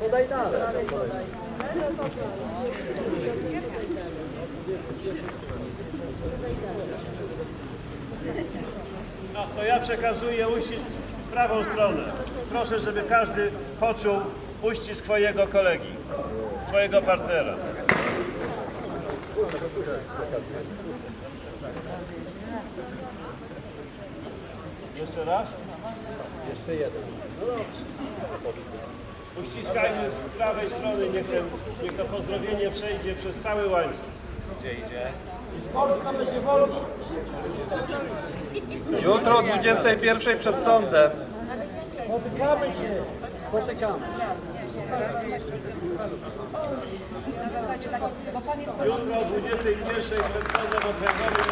Podaj dalej. No, to ja przekazuję uścisk w prawą stronę. Proszę, żeby każdy poczuł uścisk swojego kolegi, swojego partnera. Jeszcze raz? Jeszcze jeden. Uściskajmy z prawej strony, niech, ten, niech to pozdrowienie przejdzie przez cały łańcuch. Jutro o 21 przed sądem. Spotykamy się. Spotykamy. Jutro o 21 przed sądem okręgowym.